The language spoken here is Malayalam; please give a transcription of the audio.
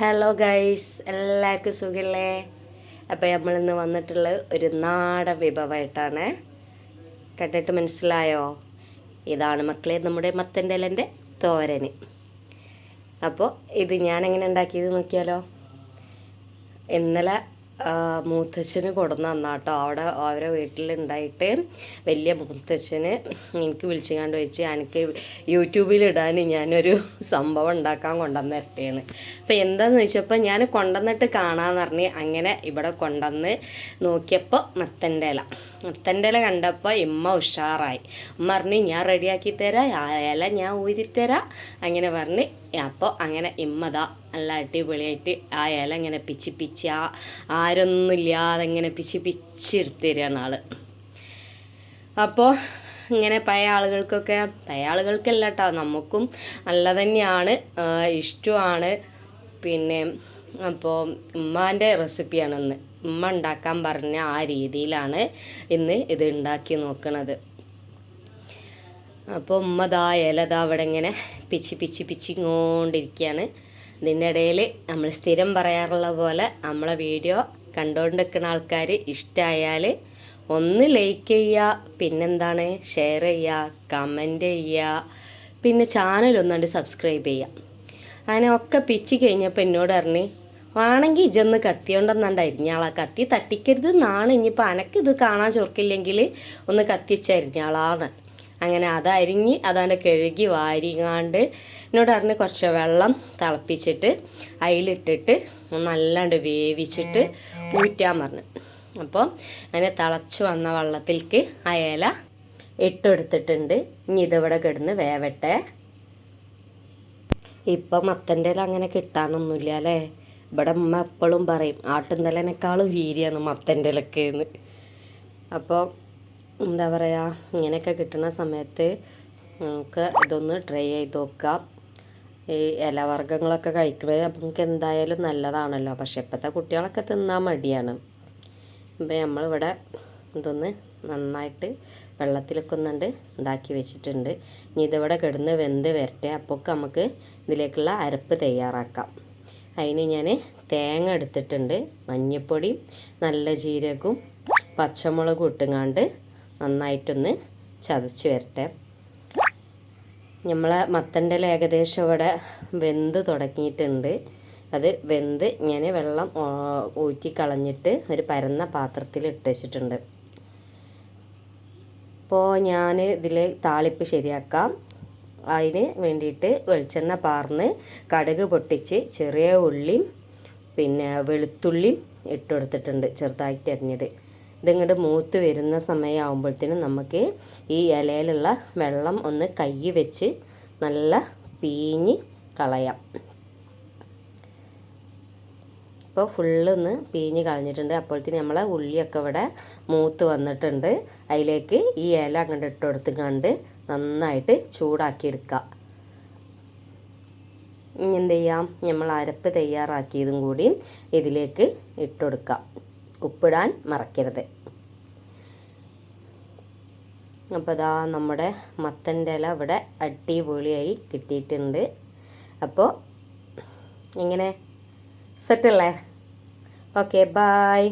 ഹലോ ഗൈസ് എല്ലാവർക്കും സുഖല്ലേ? അപ്പോൾ നമ്മളിന്ന് വന്നിട്ടുള്ള ഒരു നാടൻ വിഭവമായിട്ടാണ്. കണ്ടിട്ട് മനസ്സിലായോ? ഇതാണ് മക്കളെ നമ്മുടെ മത്തന്റെ ഇലന്റെ തോരന് അപ്പോൾ ഇത് ഞാൻ എങ്ങനെ ഉണ്ടാക്കിയത് നോക്കിയാലോ? ഇന്നലെ മൂത്തച്ഛന് കൊടുന്ന് തന്നാട്ടോ. അവിടെ അവരെ വീട്ടിലുണ്ടായിട്ട് വലിയ മൂത്തച്ഛന് എനിക്ക് വിളിച്ചു കണ്ട് വെച്ച് എനിക്ക് യൂട്യൂബിലിടാൻ ഞാനൊരു സംഭവം ഉണ്ടാക്കാൻ കൊണ്ടുവന്ന് തരട്ടെയാണ് അപ്പോൾ എന്താന്ന് വെച്ചപ്പോൾ ഞാൻ കൊണ്ടുവന്നിട്ട് കാണാമെന്ന് പറഞ്ഞ് അങ്ങനെ ഇവിടെ കൊണ്ടുവന്ന് നോക്കിയപ്പോൾ മത്തന്റെ ഇല. മത്തന്റെ ഇല കണ്ടപ്പോൾ ഇമ്മ ഉഷാറായി. ഉമ്മ പറഞ്ഞ് ഞാൻ റെഡിയാക്കി തരാം ഇല ഞാൻ ഊരിത്തരാം അങ്ങനെ പറഞ്ഞ് അപ്പോൾ അങ്ങനെ ഇമ്മതാ നല്ല അടിപൊളിയായിട്ട് ആ ഇല ഇങ്ങനെ പിച്ചി പിച്ചി ആ ആരൊന്നും ഇല്ലാതെ ഇങ്ങനെ പിച്ചി പിച്ചെടുത്ത് ആൾ അപ്പോൾ ഇങ്ങനെ പഴയ ആളുകൾക്കൊക്കെ പഴയ ആളുകൾക്കല്ല കേട്ടോ നമുക്കും നല്ല തന്നെയാണ് ഇഷ്ടമാണ്. പിന്നെ അപ്പോൾ ഉമ്മാന്റെ റെസിപ്പിയാണ് ഇന്ന് ഉമ്മ ഉണ്ടാക്കാൻ പറഞ്ഞ ആ രീതിയിലാണ് ഇന്ന് ഇത് ഉണ്ടാക്കി നോക്കണത്. അപ്പോൾ ഉമ്മ ദാ ഇലതാ അവിടെ ഇങ്ങനെ പിച്ചി പിച്ചി പിച്ചിങ്ങോണ്ടിരിക്കുകയാണ് ഇതിന്റെ ഇടയിൽ നമ്മൾ സ്ഥിരം പറയാറുള്ള പോലെ നമ്മളെ വീഡിയോ കണ്ടുകൊണ്ടിരിക്കുന്ന ആൾക്കാർ ഇഷ്ടമായാൽ ഒന്ന് ലൈക്ക് ചെയ്യുക പിന്നെന്താണ്? ഷെയർ ചെയ്യുക കമന്റ് ചെയ്യുക പിന്നെ ചാനൽ ഒന്നുകൊണ്ട് സബ്സ്ക്രൈബ് ചെയ്യുക അങ്ങനെ ഒക്കെ പിച്ചി കഴിഞ്ഞപ്പോൾ എന്നോട് അറിഞ്ഞ് വേണമെങ്കിൽ ഇജൊന്ന് കത്തി കൊണ്ടൊന്നാണ്ട് അരിഞ്ഞാളാ. കത്തി തട്ടിക്കരുത് എന്നാണ് ഇനിയിപ്പോൾ അനക്ക് ഇത് കാണാൻ ചൊർക്കില്ലെങ്കിൽ ഒന്ന് കത്തിച്ച് അങ്ങനെ അതരിഞ്ഞ് അതാണ്ട് കഴുകി വാരിങ്ങാണ്ട് എന്നോട് അറിഞ്ഞ് കുറച്ച് വെള്ളം തിളപ്പിച്ചിട്ട് അതിലിട്ടിട്ട് നല്ലാണ്ട് വേവിച്ചിട്ട് ഊറ്റാൻ പറഞ്ഞു. അപ്പോൾ അങ്ങനെ തിളച്ച് വന്ന വെള്ളത്തിലേക്ക് ആ ഇല ഇട്ടെടുത്തിട്ടുണ്ട് ഇനി ഇതിവിടെ കിടന്ന് വേവട്ടെ. ഇപ്പം മത്തന്റെ അങ്ങനെ കിട്ടാനൊന്നുമില്ല അല്ലേ? ഇവിടെ അമ്മ എപ്പോഴും പറയും ആട്ടുന്തലേനേക്കാളും വീരിയാണ് മത്തന്റെ എന്ന്. അപ്പോൾ എന്താ പറയുക ഇങ്ങനെയൊക്കെ കിട്ടുന്ന സമയത്ത് നമുക്ക് ഇതൊന്ന് ട്രൈ ചെയ്ത് നോക്കാം. ഈ ഇലവർഗങ്ങളൊക്കെ കഴിക്കുന്നത് അപ്പം നമുക്ക് എന്തായാലും നല്ലതാണല്ലോ. പക്ഷെ ഇപ്പോഴത്തെ കുട്ടികളൊക്കെ തിന്നാൻ മടിയാണ്. അപ്പം നമ്മളിവിടെ ഇതൊന്ന് നന്നായിട്ട് വെള്ളത്തിലൊക്കെ ഒന്നുണ്ട് ഉണ്ടാക്കി വെച്ചിട്ടുണ്ട്. ഇനി ഇതിവിടെ കിടന്ന് വെന്ത് വരട്ടെ. അപ്പോൾ നമുക്ക് ഇതിലേക്കുള്ള അരപ്പ് തയ്യാറാക്കാം. അതിന് ഞാൻ തേങ്ങ എടുത്തിട്ടുണ്ട്. മഞ്ഞൾപ്പൊടി നല്ല ജീരകവും പച്ചമുളകും ഇട്ടുങ്ങാണ്ട് നന്നായിട്ടൊന്ന് ചതച്ച് വരട്ടെ. നമ്മളെ മത്തന്റെ ഏകദേശം ഇവിടെ വെന്ത് തുടങ്ങിയിട്ടുണ്ട്. അത് വെന്ത് ഞാൻ വെള്ളം ഊറ്റി കളഞ്ഞിട്ട് ഒരു പരന്ന പാത്രത്തിൽ ഇട്ട് വെച്ചിട്ടുണ്ട്. അപ്പോൾ ഞാൻ ഇതിൽ താളിപ്പ് ശരിയാക്കാം. അതിന് വേണ്ടിയിട്ട് വെളിച്ചെണ്ണ പാർന്ന് കടുക് പൊട്ടിച്ച് ചെറിയ ഉള്ളിയും പിന്നെ വെളുത്തുള്ളിയും ഇട്ട് കൊടുത്തിട്ടുണ്ട് ചെറുതായിട്ട് അരിഞ്ഞത്. ഇതിങ്ങോട്ട് മൂത്ത് വരുന്ന സമയമാകുമ്പോഴത്തേനും നമുക്ക് ഈ ഇലയിലുള്ള വെള്ളം ഒന്ന് കൈ വെച്ച് നല്ല പീഞ്ഞ് കളയാം. ഇപ്പോൾ ഫുള്ള് ഒന്ന് പീഞ്ഞ് കളഞ്ഞിട്ടുണ്ട്. അപ്പോഴത്തേന് നമ്മളെ ഉള്ളിയൊക്കെ ഇവിടെ മൂത്ത് വന്നിട്ടുണ്ട്. അതിലേക്ക് ഈ ഇല അങ്ങോട്ട് ഇട്ട് കണ്ട് നന്നായിട്ട് ചൂടാക്കി എടുക്കുക ഇനി എന്ത് ചെയ്യാം? നമ്മൾ അരപ്പ് തയ്യാറാക്കിയതും കൂടി ഇതിലേക്ക് ഇട്ടുകൊടുക്കാം ഉപ്പിടാൻ മറക്കരുത്. അപ്പോൾ ഇതാ നമ്മുടെ മത്തന്റെ ഇല ഇവിടെ അടിപൊളിയായി കിട്ടിയിട്ടുണ്ട്. അപ്പോൾ ഇങ്ങനെ സെറ്റല്ലേ ഓക്കെ ബായ്